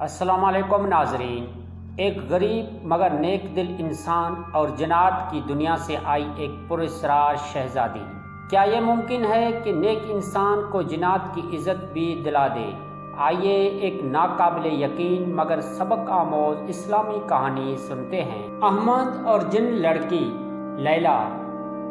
السلام علیکم ناظرین۔ ایک غریب مگر نیک دل انسان اور جنات کی دنیا سے آئی ایک پراسرار شہزادی۔ کیا یہ ممکن ہے کہ نیک انسان کو جنات کی عزت بھی دلا دے؟ آئیے ایک ناقابل یقین مگر سبق آموز اسلامی کہانی سنتے ہیں۔ احمد اور جن لڑکی لیلا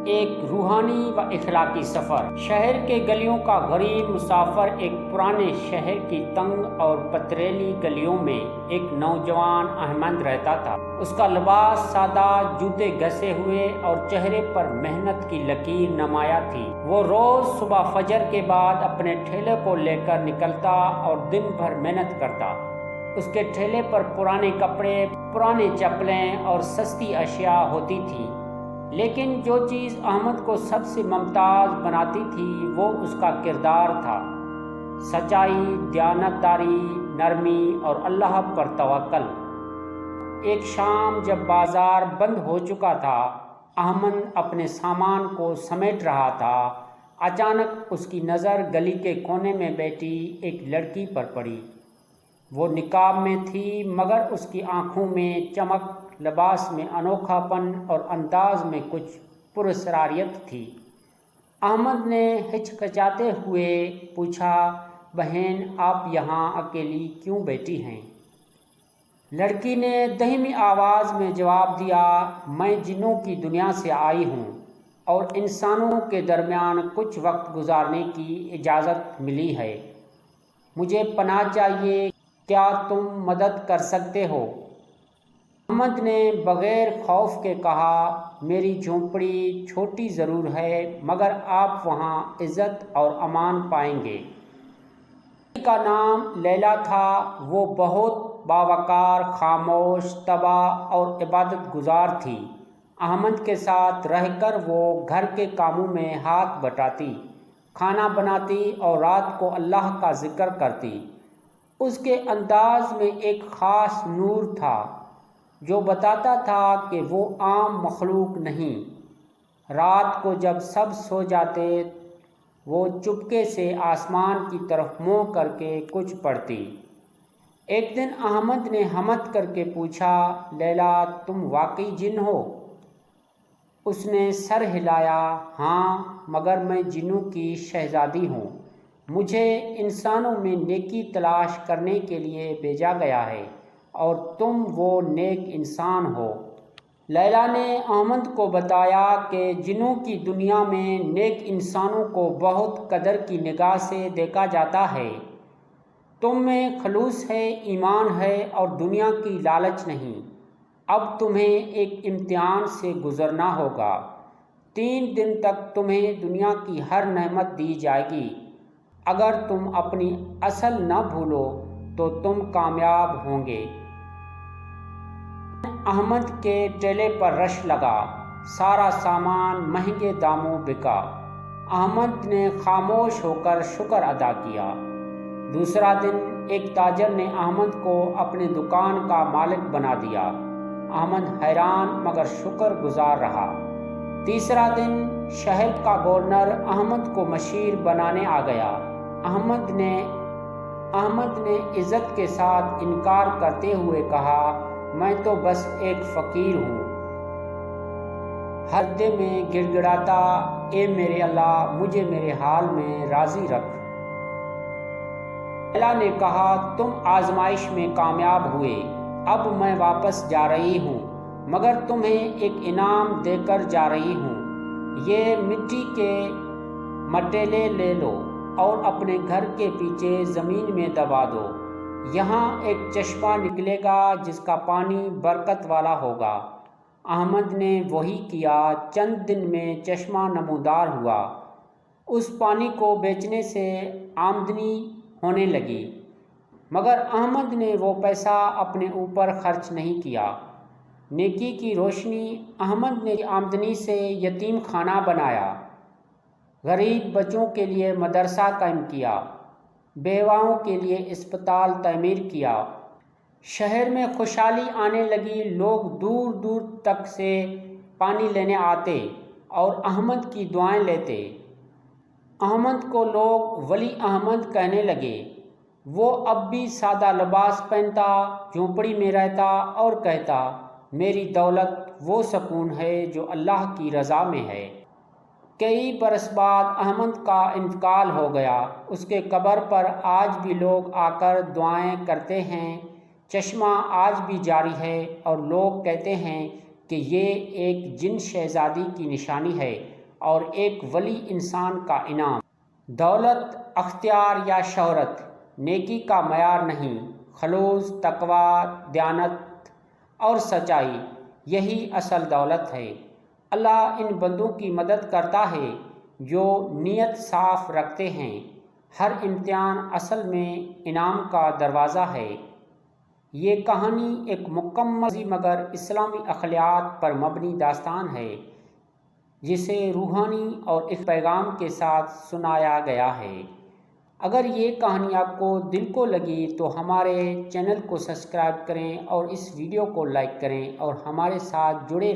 ایک روحانی و اخلاقی سفر۔ شہر کے گلیوں کا غریب مسافر ایک پرانے شہر کی تنگ اور پتریلی گلیوں میں ایک نوجوان احمد رہتا تھا۔ اس کا لباس سادہ، جوتے گسے ہوئے اور چہرے پر محنت کی لکیر نمایاں تھی۔ وہ روز صبح فجر کے بعد اپنے ٹھیلے کو لے کر نکلتا اور دن بھر محنت کرتا۔ اس کے ٹھیلے پر پرانے کپڑے، پرانے چپلیں اور سستی اشیاء ہوتی تھی لیکن جو چیز احمد کو سب سے ممتاز بناتی تھی وہ اس کا کردار تھا۔ سچائی، دیانتداری، نرمی اور اللہ پر توکل۔ ایک شام جب بازار بند ہو چکا تھا، احمد اپنے سامان کو سمیٹ رہا تھا۔ اچانک اس کی نظر گلی کے کونے میں بیٹھی ایک لڑکی پر پڑی۔ وہ نکاب میں تھی، مگر اس کی آنکھوں میں چمک لباس میں انوکھا پن اور انداز میں کچھ پرسراریت تھی۔ احمد نے ہچکچاتے ہوئے پوچھا، بہن، آپ یہاں اکیلی کیوں بیٹھی ہیں؟ لڑکی نے دہمی آواز میں جواب دیا، میں جنوں کی دنیا سے آئی ہوں اور انسانوں کے درمیان کچھ وقت گزارنے کی اجازت ملی ہے۔ مجھے پناہ چاہیے، کیا تم مدد کر سکتے ہو؟ محمد نے بغیر خوف کے کہا، میری جھونپڑی چھوٹی ضرور ہے، مگر آپ وہاں عزت اور امان پائیں گے۔ کا نام لیلا تھا، وہ بہت باوقار، خاموش، تباہ اور عبادت گزار تھی۔ احمد کے ساتھ رہ کر وہ گھر کے کاموں میں ہاتھ بٹاتی، کھانا بناتی اور رات کو اللہ کا ذکر کرتی۔ اس کے انداز میں ایک خاص نور تھا۔ جو بتاتا تھا کہ وہ عام مخلوق نہیں۔ رات کو جب سب سو جاتے، وہ چپکے سے آسمان کی طرف منہ کر کے کچھ پڑھتی۔ ایک دن احمد نے حمد کر کے پوچھا، لیلا، تم واقعی جن ہو؟ اس نے سر ہلایا ہاں مگر میں جنوں کی شہزادی ہوں۔ مجھے انسانوں میں نیکی تلاش کرنے کے لیے بھیجا گیا ہے۔ اور تم وہ نیک انسان ہو۔ لیلا نے احمد کو بتایا کہ جنوں کی دنیا میں نیک انسانوں کو بہت قدر کی نگاہ سے دیکھا جاتا ہے۔ تم میں خلوص ہے، ایمان ہے اور دنیا کی لالچ نہیں۔ اب تمہیں ایک امتحان سے گزرنا ہوگا۔ تین دن تک تمہیں دنیا کی ہر نعمت دی جائے گی۔ اگر تم اپنی اصل نہ بھولو تو تم کامیاب ہوں گے۔ احمد کے ٹیلے پر رش لگا، سارا سامان مہنگے داموں بکا۔ احمد نے خاموش ہو کر شکر ادا کیا۔ دوسرا دن ایک تاجر نے احمد کو اپنے دکان کا مالک بنا دیا۔ احمد حیران مگر شکر گزار رہا۔ تیسرا دن شہر کا گورنر احمد کو مشیر بنانے آ گیا۔ احمد نے احمد نے عزت کے ساتھ انکار کرتے ہوئے کہا میں تو بس ایک فقیر ہوں۔ حد میں گڑ گڑاتا اے میرے اللہ، مجھے میرے حال میں راضی رکھ۔ اللہ نے کہا، تم آزمائش میں کامیاب ہوئے، اب میں واپس جا رہی ہوں، مگر تمہیں ایک انعام دے کر جا رہی ہوں۔ یہ مٹی کے مٹیلے لے لو اور اپنے گھر کے پیچھے زمین میں دبا دو۔ یہاں ایک چشمہ نکلے گا جس کا پانی برکت والا ہوگا۔ احمد نے وہی کیا۔ چند دن میں چشمہ نمودار ہوا۔ اس پانی کو بیچنے سے آمدنی ہونے لگی۔ مگر احمد نے وہ پیسہ اپنے اوپر خرچ نہیں کیا۔ نیکی کی روشنی احمد نے آمدنی سے یتیم خانہ بنایا۔ غریب بچوں کے لیے مدرسہ قائم کیا۔ بیواؤں کے لیے اسپتال تعمیر کیا۔ شہر میں خوشحالی آنے لگی، لوگ دور دور تک سے پانی لینے آتے اور احمد کی دعائیں لیتے۔ احمد کو لوگ ولی احمد کہنے لگے، وہ اب بھی سادہ لباس پہنتا، جھونپڑی میں رہتا اور کہتا، میری دولت وہ سکون ہے جو اللہ کی رضا میں ہے۔ کئی برس بعد احمد کا انتقال ہو گیا۔ اس کے قبر پر آج بھی لوگ آ کر دعائیں کرتے ہیں۔ چشمہ آج بھی جاری ہے اور لوگ کہتے ہیں کہ یہ ایک جن شہزادی کی نشانی ہے اور ایک ولی انسان کا انعام۔ دولت، اختیار یا شہرت، نیکی کا معیار نہیں، خلوص تقوا دیانت اور سچائی، یہی اصل دولت ہے۔ اللہ ان بندوں کی مدد کرتا ہے جو نیت صاف رکھتے ہیں۔ ہر امتحان اصل میں انعام کا دروازہ ہے۔ یہ کہانی ایک مکمل مگر اسلامی اخلاقیات پر مبنی داستان ہے، جسے روحانی اور ایک پیغام کے ساتھ سنایا گیا ہے۔ اگر یہ کہانی آپ کو دل کو لگی تو ہمارے چینل کو سبسکرائب کریں اور اس ویڈیو کو لائک کریں اور ہمارے ساتھ جڑے